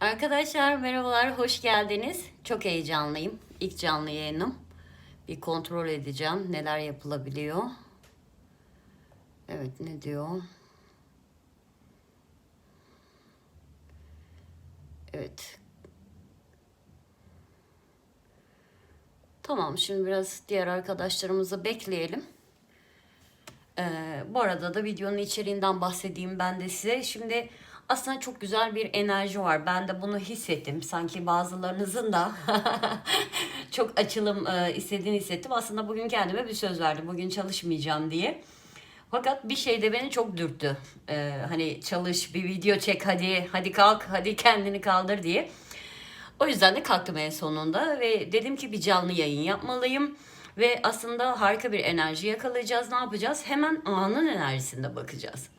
Arkadaşlar merhabalar, hoş geldiniz. Çok heyecanlıyım. İlk canlı yayınım. Bir kontrol edeceğim neler yapılabiliyor. Evet ne diyor? Evet. Tamam şimdi biraz diğer arkadaşlarımızı bekleyelim. Ee, bu arada da videonun içeriğinden bahsedeyim ben de size. Şimdi aslında çok güzel bir enerji var. Ben de bunu hissettim. Sanki bazılarınızın da çok açılım e, istediğini hissettim. Aslında bugün kendime bir söz verdim. Bugün çalışmayacağım diye. Fakat bir şey de beni çok dürttü. Ee, hani çalış, bir video çek hadi, hadi kalk, hadi kendini kaldır diye. O yüzden de kalktım en sonunda ve dedim ki bir canlı yayın yapmalıyım. Ve aslında harika bir enerji yakalayacağız. Ne yapacağız? Hemen anın enerjisinde bakacağız.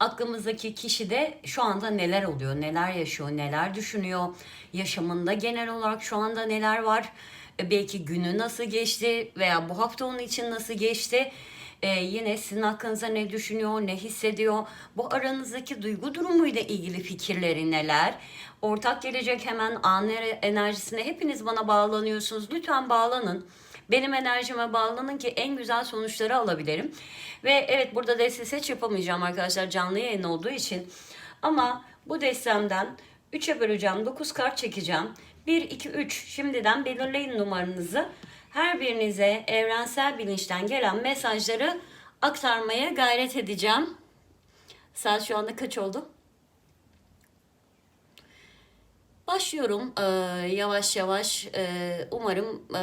Aklımızdaki kişi de şu anda neler oluyor, neler yaşıyor, neler düşünüyor, yaşamında genel olarak şu anda neler var, E, belki günü nasıl geçti veya bu hafta onun için nasıl geçti. Ee, yine sizin hakkınızda ne düşünüyor, ne hissediyor, bu aranızdaki duygu durumuyla ilgili fikirleri neler, ortak gelecek hemen an enerjisine hepiniz bana bağlanıyorsunuz. Lütfen bağlanın. Benim enerjime bağlanın ki en güzel sonuçları alabilirim. Ve evet burada deste seç yapamayacağım arkadaşlar canlı yayın olduğu için. Ama bu destemden 3'e böleceğim. 9 kart çekeceğim. 1, 2, 3 şimdiden belirleyin numaranızı. Her birinize evrensel bilinçten gelen mesajları aktarmaya gayret edeceğim. Saat şu anda kaç oldu? Başlıyorum ee, yavaş yavaş. Ee, umarım e,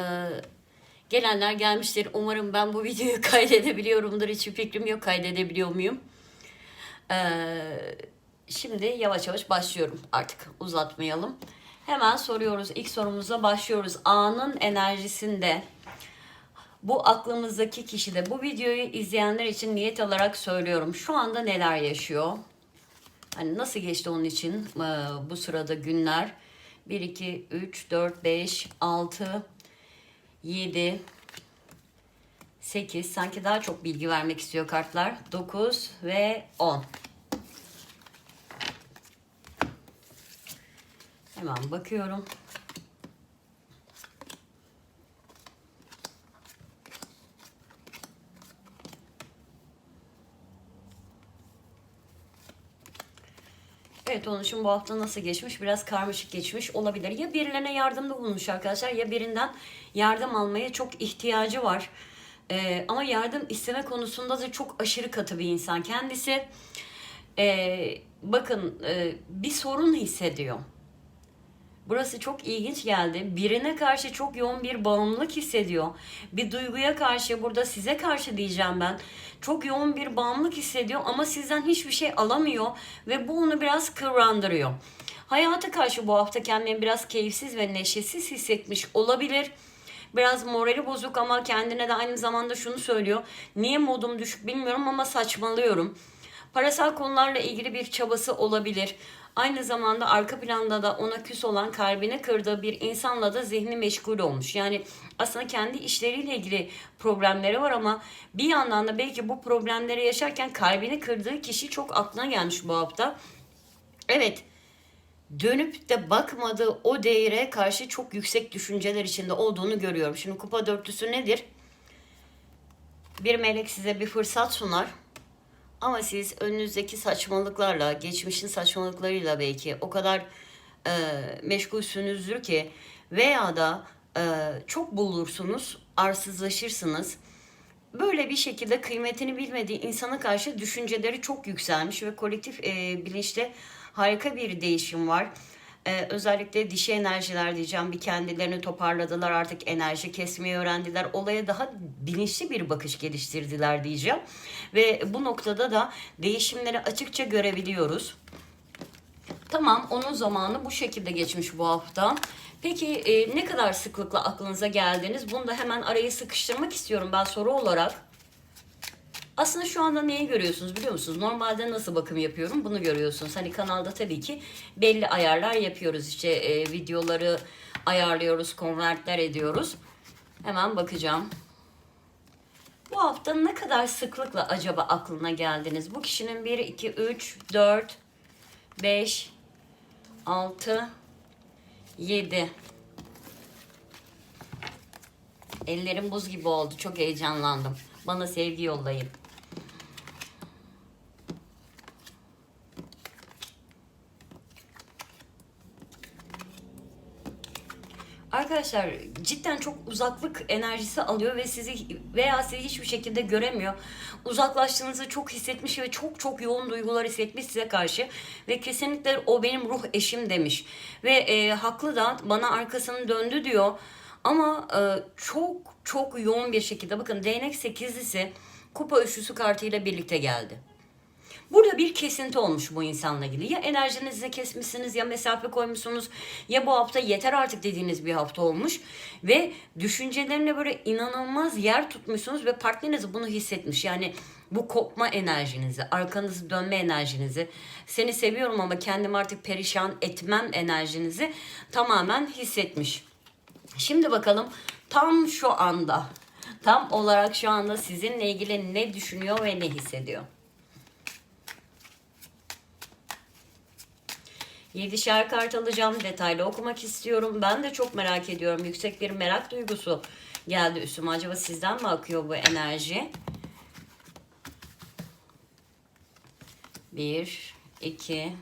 gelenler gelmiştir. Umarım ben bu videoyu kaydedebiliyorumdur. Hiçbir fikrim yok kaydedebiliyor muyum? Ee, şimdi yavaş yavaş başlıyorum artık uzatmayalım. Hemen soruyoruz. İlk sorumuza başlıyoruz. Anın enerjisinde bu aklımızdaki kişide bu videoyu izleyenler için niyet alarak söylüyorum. Şu anda neler yaşıyor? Hani nasıl geçti onun için e, bu sırada günler? 1, 2, 3, 4, 5, 6, 7, 8. Sanki daha çok bilgi vermek istiyor kartlar. 9 ve 10. Hemen bakıyorum. Evet onun için bu hafta nasıl geçmiş? Biraz karmaşık geçmiş olabilir. Ya birilerine yardımda bulunmuş arkadaşlar ya birinden yardım almaya çok ihtiyacı var. Ee, ama yardım isteme konusunda da çok aşırı katı bir insan. Kendisi ee, bakın e, bir sorun hissediyor. Burası çok ilginç geldi. Birine karşı çok yoğun bir bağımlılık hissediyor. Bir duyguya karşı burada size karşı diyeceğim ben. Çok yoğun bir bağımlılık hissediyor ama sizden hiçbir şey alamıyor ve bu onu biraz kıvrandırıyor. Hayata karşı bu hafta kendini biraz keyifsiz ve neşesiz hissetmiş olabilir. Biraz morali bozuk ama kendine de aynı zamanda şunu söylüyor. Niye modum düşük bilmiyorum ama saçmalıyorum. Parasal konularla ilgili bir çabası olabilir. Aynı zamanda arka planda da ona küs olan kalbini kırdığı bir insanla da zihni meşgul olmuş. Yani aslında kendi işleriyle ilgili problemleri var ama bir yandan da belki bu problemleri yaşarken kalbini kırdığı kişi çok aklına gelmiş bu hafta. Evet dönüp de bakmadığı o değere karşı çok yüksek düşünceler içinde olduğunu görüyorum. Şimdi kupa dörtlüsü nedir? Bir melek size bir fırsat sunar. Ama siz önünüzdeki saçmalıklarla, geçmişin saçmalıklarıyla belki o kadar e, meşgulsünüzdür ki veya da e, çok bulursunuz, arsızlaşırsınız. Böyle bir şekilde kıymetini bilmediği insana karşı düşünceleri çok yükselmiş ve kolektif e, bilinçte harika bir değişim var. Ee, özellikle dişi enerjiler diyeceğim bir kendilerini toparladılar artık enerji kesmeyi öğrendiler olaya daha bilinçli bir bakış geliştirdiler diyeceğim ve bu noktada da değişimleri açıkça görebiliyoruz. Tamam onun zamanı bu şekilde geçmiş bu hafta. Peki e, ne kadar sıklıkla aklınıza geldiniz? Bunu da hemen arayı sıkıştırmak istiyorum ben soru olarak. Aslında şu anda neyi görüyorsunuz biliyor musunuz? Normalde nasıl bakım yapıyorum bunu görüyorsunuz. Hani kanalda tabii ki belli ayarlar yapıyoruz. İşte e, videoları ayarlıyoruz, konvertler ediyoruz. Hemen bakacağım. Bu hafta ne kadar sıklıkla acaba aklına geldiniz? Bu kişinin 1, 2, 3, 4, 5, 6 7 Ellerim buz gibi oldu. Çok heyecanlandım. Bana sevgi yollayın. Arkadaşlar cidden çok uzaklık enerjisi alıyor ve sizi veya sizi hiçbir şekilde göremiyor. Uzaklaştığınızı çok hissetmiş ve çok çok yoğun duygular hissetmiş size karşı ve kesinlikle o benim ruh eşim demiş ve e, haklı da bana arkasını döndü diyor ama e, çok çok yoğun bir şekilde bakın değnek sekizlisi kupa üçlüsü kartıyla birlikte geldi. Burada bir kesinti olmuş bu insanla ilgili. Ya enerjinizi kesmişsiniz ya mesafe koymuşsunuz ya bu hafta yeter artık dediğiniz bir hafta olmuş. Ve düşüncelerine böyle inanılmaz yer tutmuşsunuz ve partneriniz bunu hissetmiş. Yani bu kopma enerjinizi, arkanızı dönme enerjinizi, seni seviyorum ama kendimi artık perişan etmem enerjinizi tamamen hissetmiş. Şimdi bakalım tam şu anda, tam olarak şu anda sizinle ilgili ne düşünüyor ve ne hissediyor? Yedişer kart alacağım. Detaylı okumak istiyorum. Ben de çok merak ediyorum. Yüksek bir merak duygusu geldi üstüme. Acaba sizden mi akıyor bu enerji? Bir, iki,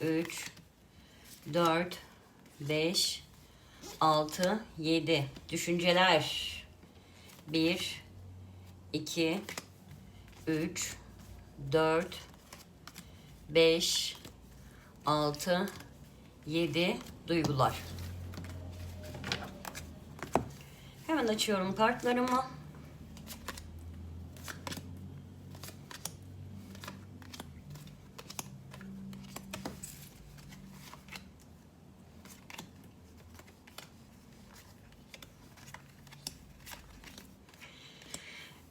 üç, dört, beş, altı, yedi. Düşünceler. Bir, iki, üç, dört, beş, 6, 7 duygular. Hemen açıyorum kartlarımı.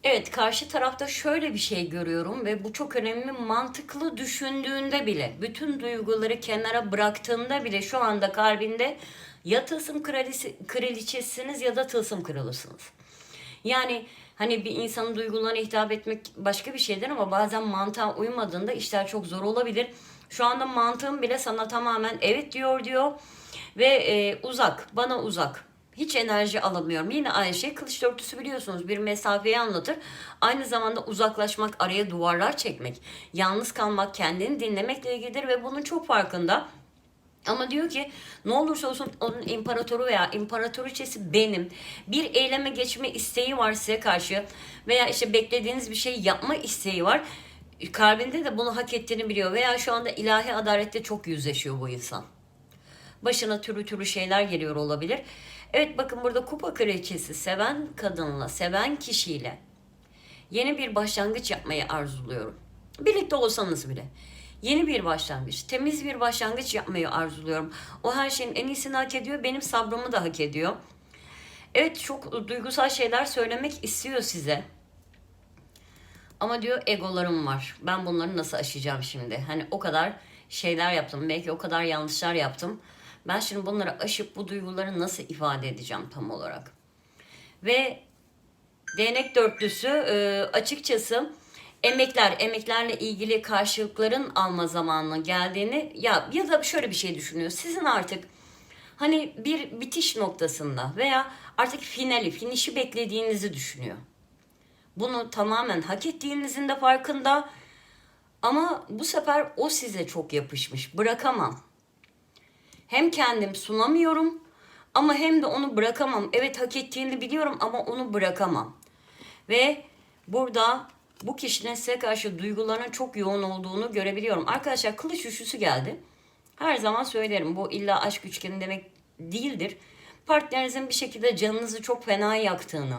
Evet karşı tarafta şöyle bir şey görüyorum ve bu çok önemli mantıklı düşündüğünde bile bütün duyguları kenara bıraktığında bile şu anda kalbinde ya tılsım kraliçesi, kraliçesiniz ya da tılsım kralısınız. Yani hani bir insanın duygularına hitap etmek başka bir şeydir ama bazen mantığa uymadığında işler çok zor olabilir. Şu anda mantığım bile sana tamamen evet diyor diyor ve e, uzak bana uzak hiç enerji alamıyorum. Yine aynı şey kılıç dörtlüsü biliyorsunuz bir mesafeyi anlatır. Aynı zamanda uzaklaşmak, araya duvarlar çekmek, yalnız kalmak, kendini dinlemekle ilgilidir ve bunun çok farkında. Ama diyor ki ne olursa olsun onun imparatoru veya imparatoriçesi benim. Bir eyleme geçme isteği var size karşı veya işte beklediğiniz bir şey yapma isteği var. Kalbinde de bunu hak ettiğini biliyor veya şu anda ilahi adalette çok yüzleşiyor bu insan. Başına türlü türlü şeyler geliyor olabilir. Evet bakın burada kupa kraliçesi seven kadınla, seven kişiyle yeni bir başlangıç yapmayı arzuluyorum. Birlikte olsanız bile. Yeni bir başlangıç, temiz bir başlangıç yapmayı arzuluyorum. O her şeyin en iyisini hak ediyor, benim sabrımı da hak ediyor. Evet çok duygusal şeyler söylemek istiyor size. Ama diyor egolarım var. Ben bunları nasıl aşacağım şimdi? Hani o kadar şeyler yaptım. Belki o kadar yanlışlar yaptım. Ben şimdi bunları aşıp bu duyguları nasıl ifade edeceğim tam olarak? Ve değnek dörtlüsü e, açıkçası emekler, emeklerle ilgili karşılıkların alma zamanına geldiğini ya ya da şöyle bir şey düşünüyor. Sizin artık hani bir bitiş noktasında veya artık finali, finişi beklediğinizi düşünüyor. Bunu tamamen hak ettiğinizin de farkında. Ama bu sefer o size çok yapışmış. Bırakamam. Hem kendim sunamıyorum ama hem de onu bırakamam. Evet hak ettiğini biliyorum ama onu bırakamam. Ve burada bu kişinin size karşı duygularının çok yoğun olduğunu görebiliyorum. Arkadaşlar kılıç üçlüsü geldi. Her zaman söylerim bu illa aşk üçgeni demek değildir. Partnerinizin bir şekilde canınızı çok fena yaktığını,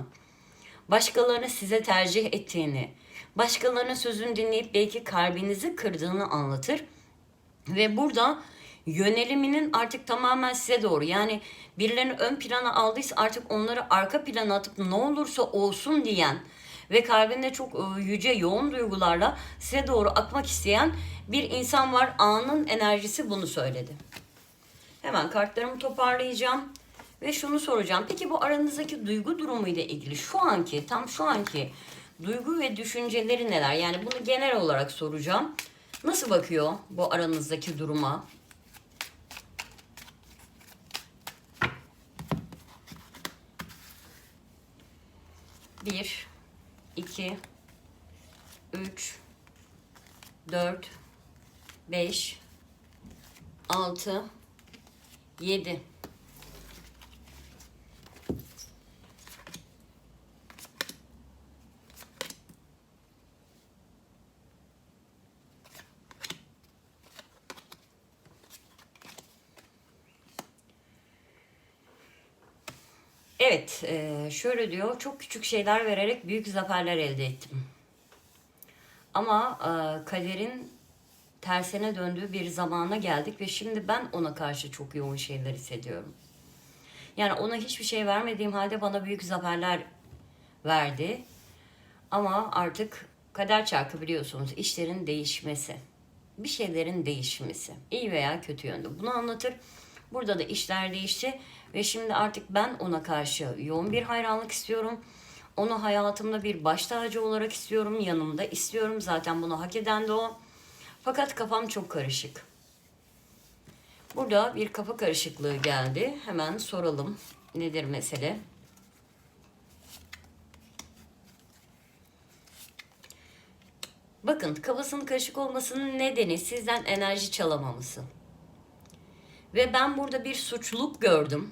başkalarını size tercih ettiğini, başkalarının sözünü dinleyip belki kalbinizi kırdığını anlatır. Ve burada yöneliminin artık tamamen size doğru. Yani birilerini ön plana aldıysa artık onları arka plana atıp ne olursa olsun diyen ve kalbinde çok e, yüce yoğun duygularla size doğru akmak isteyen bir insan var. Anın enerjisi bunu söyledi. Hemen kartlarımı toparlayacağım ve şunu soracağım. Peki bu aranızdaki duygu durumu ile ilgili şu anki, tam şu anki duygu ve düşünceleri neler? Yani bunu genel olarak soracağım. Nasıl bakıyor bu aranızdaki duruma? 1, 2, 3, 4, 5, 6, 7. Eee, şöyle diyor. Çok küçük şeyler vererek büyük zaferler elde ettim. Ama eee, kaderin tersine döndüğü bir zamana geldik ve şimdi ben ona karşı çok yoğun şeyler hissediyorum. Yani ona hiçbir şey vermediğim halde bana büyük zaferler verdi. Ama artık kader çarkı biliyorsunuz işlerin değişmesi. Bir şeylerin değişmesi. iyi veya kötü yönde. Bunu anlatır. Burada da işler değişti ve şimdi artık ben ona karşı yoğun bir hayranlık istiyorum. Onu hayatımda bir baş tacı olarak istiyorum, yanımda istiyorum. Zaten bunu hak eden de o. Fakat kafam çok karışık. Burada bir kafa karışıklığı geldi. Hemen soralım. Nedir mesele? Bakın kafasının karışık olmasının nedeni sizden enerji çalamaması. Ve ben burada bir suçluluk gördüm.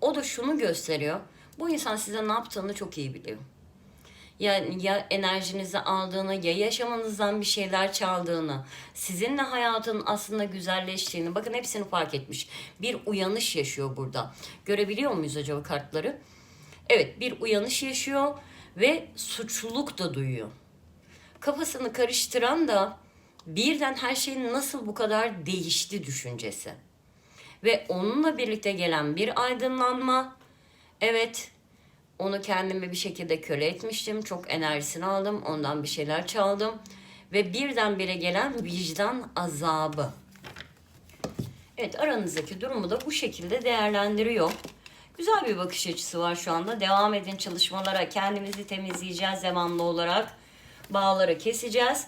O da şunu gösteriyor. Bu insan size ne yaptığını çok iyi biliyor. Ya, ya enerjinizi aldığını, ya yaşamanızdan bir şeyler çaldığını, sizinle hayatın aslında güzelleştiğini, bakın hepsini fark etmiş. Bir uyanış yaşıyor burada. Görebiliyor muyuz acaba kartları? Evet, bir uyanış yaşıyor ve suçluluk da duyuyor. Kafasını karıştıran da birden her şeyin nasıl bu kadar değişti düşüncesi. Ve onunla birlikte gelen bir aydınlanma. Evet, onu kendime bir şekilde köle etmiştim. Çok enerjisini aldım. Ondan bir şeyler çaldım. Ve birdenbire gelen vicdan azabı. Evet aranızdaki durumu da bu şekilde değerlendiriyor. Güzel bir bakış açısı var şu anda. Devam edin çalışmalara. Kendimizi temizleyeceğiz devamlı olarak. Bağları keseceğiz.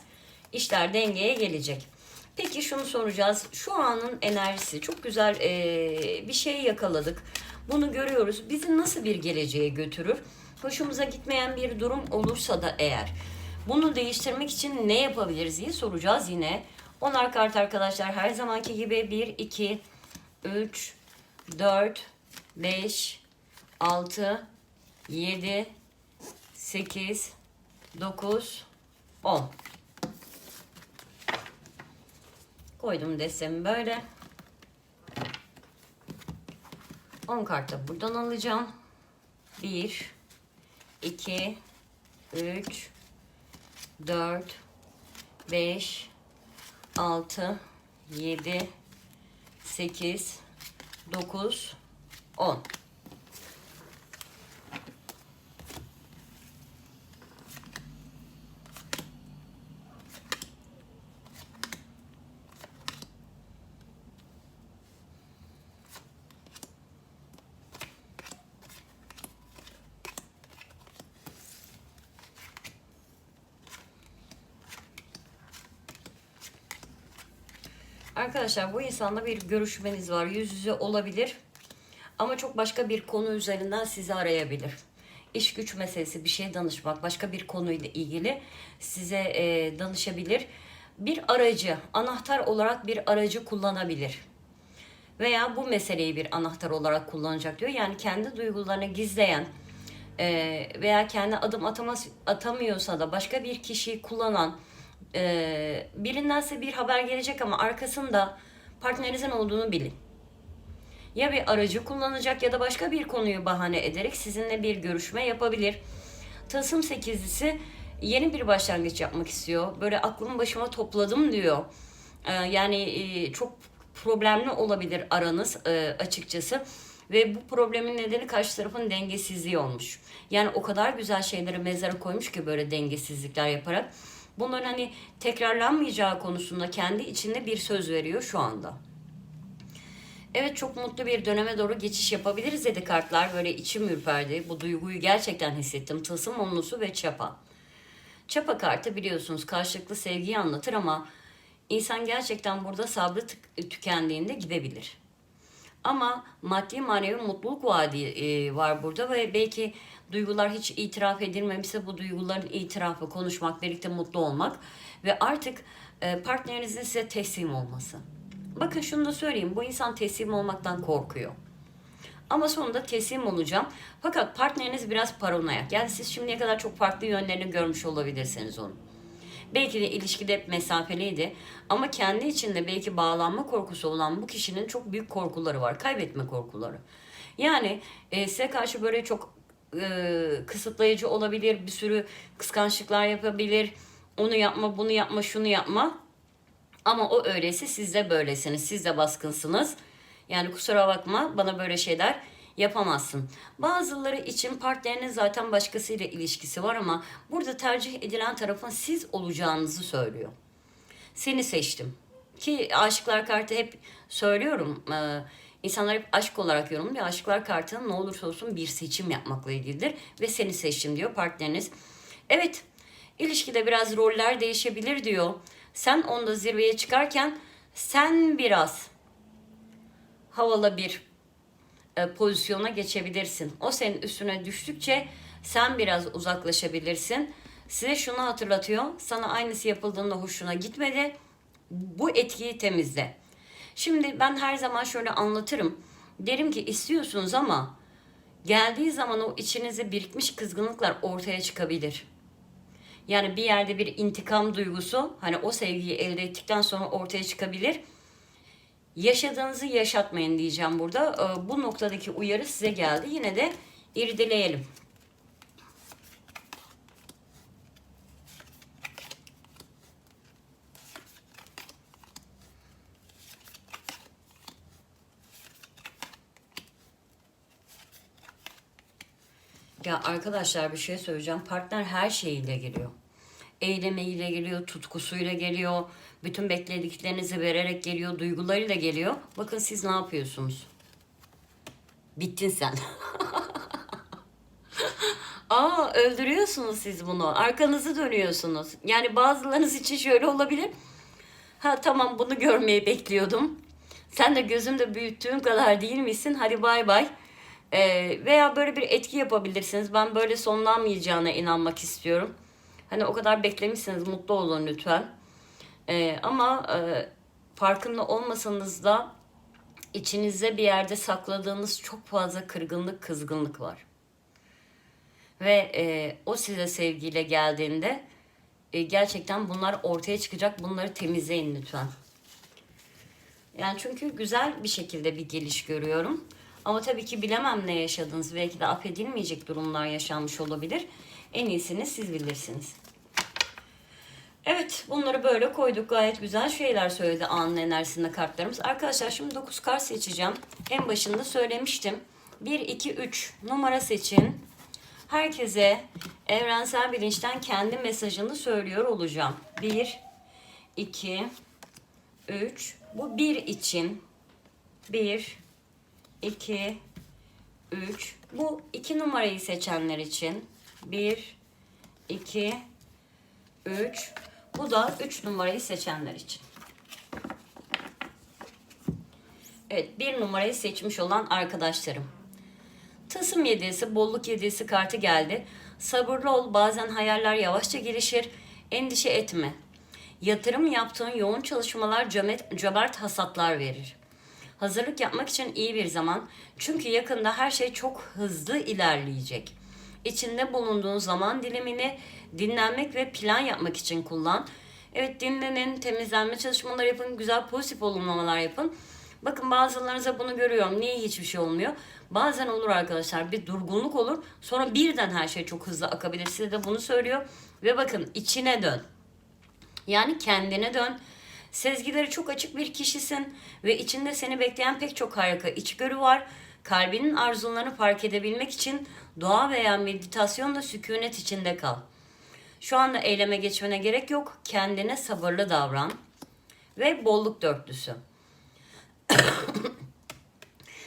İşler dengeye gelecek. Peki şunu soracağız. Şu anın enerjisi çok güzel eee, bir şey yakaladık. Bunu görüyoruz. Bizi nasıl bir geleceğe götürür? Hoşumuza gitmeyen bir durum olursa da eğer bunu değiştirmek için ne yapabiliriz diye soracağız yine. Onar kart arkadaşlar her zamanki gibi 1, 2, 3, 4, 5, 6, 7, 8, 9, 10. Koydum destemi böyle. 10 kartı buradan alacağım. 1 2 3 4 5 6 7 8 9 10 Arkadaşlar bu insanla bir görüşmeniz var. Yüz yüze olabilir. Ama çok başka bir konu üzerinden sizi arayabilir. İş güç meselesi, bir şey danışmak, başka bir konuyla ilgili size e, danışabilir. Bir aracı, anahtar olarak bir aracı kullanabilir. Veya bu meseleyi bir anahtar olarak kullanacak diyor. Yani kendi duygularını gizleyen e, veya kendi adım atamaz, atamıyorsa da başka bir kişiyi kullanan e, birinden size bir haber gelecek ama arkasında partnerinizin olduğunu bilin. Ya bir aracı kullanacak ya da başka bir konuyu bahane ederek sizinle bir görüşme yapabilir. Tılsım sekizlisi yeni bir başlangıç yapmak istiyor. Böyle aklımı başıma topladım diyor. Ee, yani e, çok problemli olabilir aranız e, açıkçası. Ve bu problemin nedeni karşı tarafın dengesizliği olmuş. Yani o kadar güzel şeyleri mezara koymuş ki böyle dengesizlikler yaparak. Bunların hani tekrarlanmayacağı konusunda kendi içinde bir söz veriyor şu anda. Evet çok mutlu bir döneme doğru geçiş yapabiliriz dedi kartlar. Böyle içim ürperdi. Bu duyguyu gerçekten hissettim. Tılsım onlusu ve çapa. Çapa kartı biliyorsunuz karşılıklı sevgiyi anlatır ama insan gerçekten burada sabrı tükendiğinde gidebilir. Ama maddi manevi mutluluk vaadi e, var burada ve belki duygular hiç itiraf edilmemişse bu duyguların itirafı, konuşmak, birlikte mutlu olmak ve artık e, partnerinizin size teslim olması. Bakın şunu da söyleyeyim. Bu insan teslim olmaktan korkuyor. Ama sonunda teslim olacağım. Fakat partneriniz biraz paranoyak. Yani siz şimdiye kadar çok farklı yönlerini görmüş olabilirsiniz onun. Belki de ilişkide hep mesafeliydi. Ama kendi içinde belki bağlanma korkusu olan bu kişinin çok büyük korkuları var. Kaybetme korkuları. Yani e, size karşı böyle çok e, kısıtlayıcı olabilir. Bir sürü kıskançlıklar yapabilir. Onu yapma, bunu yapma, şunu yapma. Ama o öyleyse siz de böylesiniz. Siz de baskınsınız. Yani kusura bakma bana böyle şeyler yapamazsın. Bazıları için partnerinin zaten başkasıyla ilişkisi var ama burada tercih edilen tarafın siz olacağınızı söylüyor. Seni seçtim. Ki aşıklar kartı hep söylüyorum. Ee, insanlar hep aşk olarak yorumluyor. Aşıklar kartının ne olursa olsun bir seçim yapmakla ilgilidir. Ve seni seçtim diyor partneriniz. Evet ilişkide biraz roller değişebilir diyor. Sen onda zirveye çıkarken sen biraz havalı bir e, pozisyona geçebilirsin. O senin üstüne düştükçe sen biraz uzaklaşabilirsin. Size şunu hatırlatıyor. Sana aynısı yapıldığında hoşuna gitmedi. Bu etkiyi temizle. Şimdi ben her zaman şöyle anlatırım. Derim ki istiyorsunuz ama geldiği zaman o içinize birikmiş kızgınlıklar ortaya çıkabilir. Yani bir yerde bir intikam duygusu hani o sevgiyi elde ettikten sonra ortaya çıkabilir. Yaşadığınızı yaşatmayın diyeceğim burada. Ee, Bu noktadaki uyarı size geldi. Yine de irdeleyelim. Ya arkadaşlar bir şey söyleyeceğim. Partner her şeyiyle geliyor. Eylemiyle geliyor, tutkusuyla geliyor. Bütün beklediklerinizi vererek geliyor, duygularıyla geliyor. Bakın siz ne yapıyorsunuz? Bittin sen. Aa öldürüyorsunuz siz bunu. Arkanızı dönüyorsunuz. Yani bazılarınız için şöyle olabilir. Ha tamam bunu görmeyi bekliyordum. Sen de gözümde büyüttüğüm kadar değil misin? Hadi bay bay. Ee, veya böyle bir etki yapabilirsiniz. Ben böyle sonlanmayacağına inanmak istiyorum. Hani o kadar beklemişsiniz mutlu olun lütfen. Ee, ama e, farkında olmasanız da içinizde bir yerde sakladığınız çok fazla kırgınlık, kızgınlık var. Ve e, o size sevgiyle geldiğinde e, gerçekten bunlar ortaya çıkacak. Bunları temizleyin lütfen. Yani çünkü güzel bir şekilde bir geliş görüyorum. Ama tabii ki bilemem ne yaşadınız. Belki de affedilmeyecek durumlar yaşanmış olabilir. En iyisini siz bilirsiniz. Evet bunları böyle koyduk. Gayet güzel şeyler söyledi anın enerjisinde kartlarımız. Arkadaşlar şimdi 9 kart seçeceğim. En başında söylemiştim. 1, 2, 3 numara seçin. Herkese evrensel bilinçten kendi mesajını söylüyor olacağım. 1, 2, 3. Bu 1 için. 1, 2, 3. Bu 2 numarayı seçenler için. 1, 2, 3. Bu da 3 numarayı seçenler için. Evet bir numarayı seçmiş olan arkadaşlarım. Tılsım yedisi, bolluk yedisi kartı geldi. Sabırlı ol, bazen hayaller yavaşça gelişir. Endişe etme. Yatırım yaptığın yoğun çalışmalar cömert, cömert hasatlar verir. Hazırlık yapmak için iyi bir zaman. Çünkü yakında her şey çok hızlı ilerleyecek. İçinde bulunduğun zaman dilimini dinlenmek ve plan yapmak için kullan. Evet dinlenin, temizlenme çalışmaları yapın, güzel pozitif olumlamalar yapın. Bakın bazılarınıza bunu görüyorum. Niye hiçbir şey olmuyor? Bazen olur arkadaşlar bir durgunluk olur. Sonra birden her şey çok hızlı akabilir. Size de bunu söylüyor. Ve bakın içine dön. Yani kendine dön. Sezgileri çok açık bir kişisin ve içinde seni bekleyen pek çok harika içgörü var. Kalbinin arzularını fark edebilmek için dua veya meditasyonla sükunet içinde kal. Şu anda eyleme geçmene gerek yok. Kendine sabırlı davran. Ve bolluk dörtlüsü.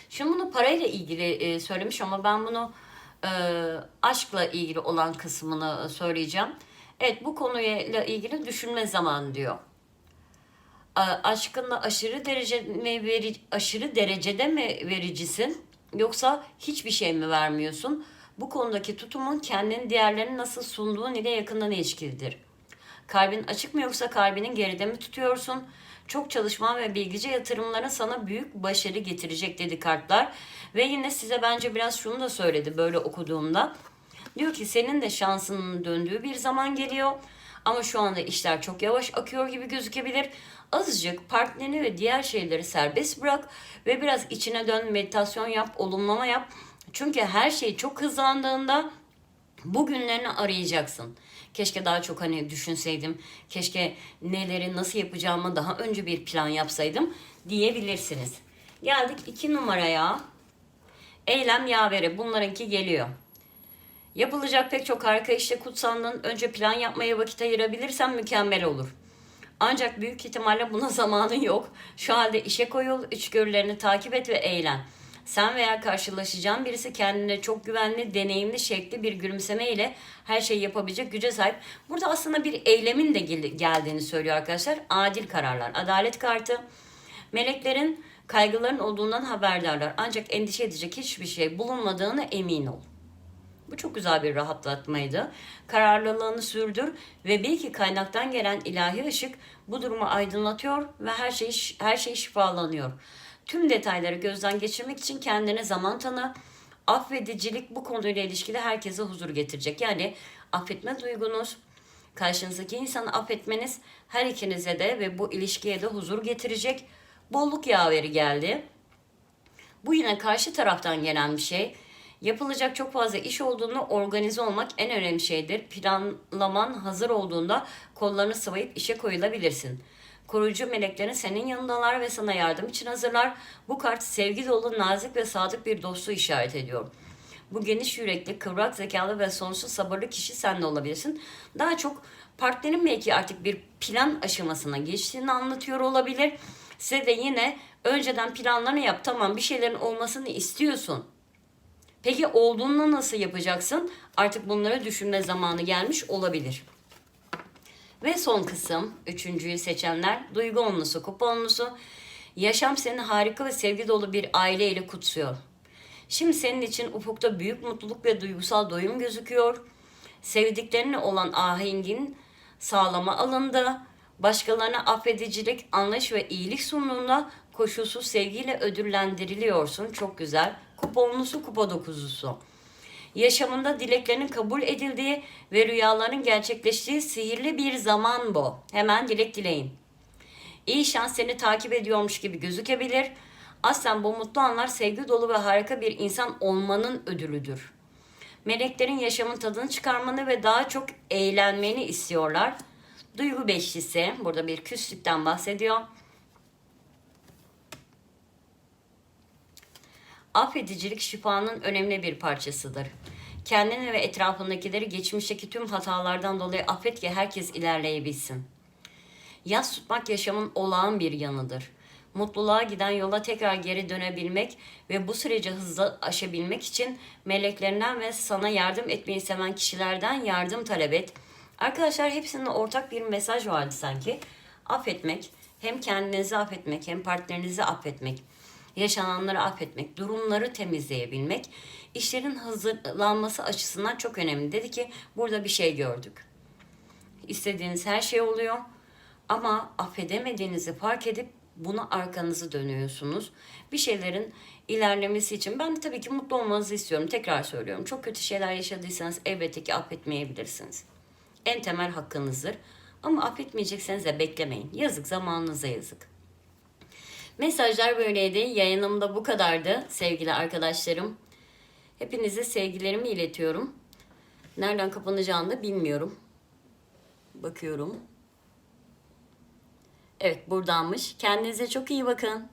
Şimdi bunu parayla ilgili e, söylemiş ama ben bunu e, aşkla ilgili olan kısmını söyleyeceğim. Evet bu konuyla ilgili düşünme zamanı diyor. Aşkınla aşırı derece mi veri, aşırı derecede mi vericisin yoksa hiçbir şey mi vermiyorsun? Bu konudaki tutumun kendini diğerlerine nasıl sunduğun ile yakından ilişkilidir. Kalbin açık mı yoksa kalbinin geride mi tutuyorsun? Çok çalışman ve bilgice yatırımların sana büyük başarı getirecek dedi kartlar. Ve yine size bence biraz şunu da söyledi böyle okuduğumda. Diyor ki senin de şansının döndüğü bir zaman geliyor. Ama şu anda işler çok yavaş akıyor gibi gözükebilir. Azıcık partnerini ve diğer şeyleri serbest bırak ve biraz içine dön, meditasyon yap, olumlama yap. Çünkü her şey çok hızlandığında bugünlerini arayacaksın. Keşke daha çok hani düşünseydim. Keşke neleri nasıl yapacağımı daha önce bir plan yapsaydım diyebilirsiniz. Geldik iki numaraya. Eylem yaveri. Bunlarınki geliyor. Yapılacak pek çok harika işte kutsandığın önce plan yapmaya vakit ayırabilirsen mükemmel olur. Ancak büyük ihtimalle buna zamanın yok. Şu halde işe koyul, içgörülerini takip et ve eğlen. Sen veya karşılaşacağın birisi kendine çok güvenli, deneyimli, şekli bir gülümseme ile her şeyi yapabilecek güce sahip. Burada aslında bir eylemin de gel- geldiğini söylüyor arkadaşlar. Adil kararlar. Adalet kartı. Meleklerin kaygıların olduğundan haberdarlar. Ancak endişe edecek hiçbir şey bulunmadığına emin ol. Bu çok güzel bir rahatlatmaydı. Kararlılığını sürdür ve bil ki kaynaktan gelen ilahi ışık bu durumu aydınlatıyor ve her şey her şey şifalanıyor. Tüm detayları gözden geçirmek için kendine zaman tanı. Affedicilik bu konuyla ilişkili herkese huzur getirecek. Yani affetme duygunuz, karşınızdaki insanı affetmeniz her ikinize de ve bu ilişkiye de huzur getirecek. Bolluk yaveri geldi. Bu yine karşı taraftan gelen bir şey. Yapılacak çok fazla iş olduğunda organize olmak en önemli şeydir. Planlaman hazır olduğunda kollarını sıvayıp işe koyulabilirsin. Koruyucu meleklerin senin yanındalar ve sana yardım için hazırlar. Bu kart sevgi dolu, nazik ve sadık bir dostu işaret ediyor. Bu geniş yürekli, kıvrak zekalı ve sonsuz sabırlı kişi sen de olabilirsin. Daha çok partnerin belki artık bir plan aşamasına geçtiğini anlatıyor olabilir. Size de yine önceden planlarını yap. Tamam bir şeylerin olmasını istiyorsun. Peki olduğunda nasıl yapacaksın? Artık bunları düşünme zamanı gelmiş olabilir. Ve son kısım, üçüncüyü seçenler, duygu onlusu, kupa onlusu. Yaşam seni harika ve sevgi dolu bir aile ile kutsuyor. Şimdi senin için ufukta büyük mutluluk ve duygusal doyum gözüküyor. Sevdiklerine olan ahengin sağlama alındı. Başkalarına affedicilik, anlayış ve iyilik sunduğunda koşulsuz sevgiyle ödüllendiriliyorsun. Çok güzel. Kupa onlusu, kupa dokuzusu. Yaşamında dileklerinin kabul edildiği ve rüyaların gerçekleştiği sihirli bir zaman bu. Hemen dilek dileyin. İyi şans seni takip ediyormuş gibi gözükebilir. Aslen bu mutlu anlar sevgi dolu ve harika bir insan olmanın ödülüdür. Meleklerin yaşamın tadını çıkarmanı ve daha çok eğlenmeni istiyorlar. Duygu beşlisi, burada bir küslükten bahsediyor. Affedicilik şifanın önemli bir parçasıdır. Kendini ve etrafındakileri geçmişteki tüm hatalardan dolayı affet ki herkes ilerleyebilsin. Yas tutmak yaşamın olağan bir yanıdır. Mutluluğa giden yola tekrar geri dönebilmek ve bu süreci hızlı aşabilmek için meleklerinden ve sana yardım etmeyi seven kişilerden yardım talep et. Arkadaşlar hepsinin ortak bir mesaj vardı sanki. Affetmek, hem kendinizi affetmek hem partnerinizi affetmek yaşananları affetmek, durumları temizleyebilmek, işlerin hazırlanması açısından çok önemli. Dedi ki burada bir şey gördük. İstediğiniz her şey oluyor ama affedemediğinizi fark edip buna arkanızı dönüyorsunuz. Bir şeylerin ilerlemesi için ben de tabii ki mutlu olmanızı istiyorum. Tekrar söylüyorum. Çok kötü şeyler yaşadıysanız elbette ki affetmeyebilirsiniz. En temel hakkınızdır. Ama affetmeyecekseniz de beklemeyin. Yazık zamanınıza yazık. Mesajlar böyleydi. Yayınım da bu kadardı sevgili arkadaşlarım. Hepinize sevgilerimi iletiyorum. Nereden kapanacağını da bilmiyorum. Bakıyorum. Evet buradanmış. Kendinize çok iyi bakın.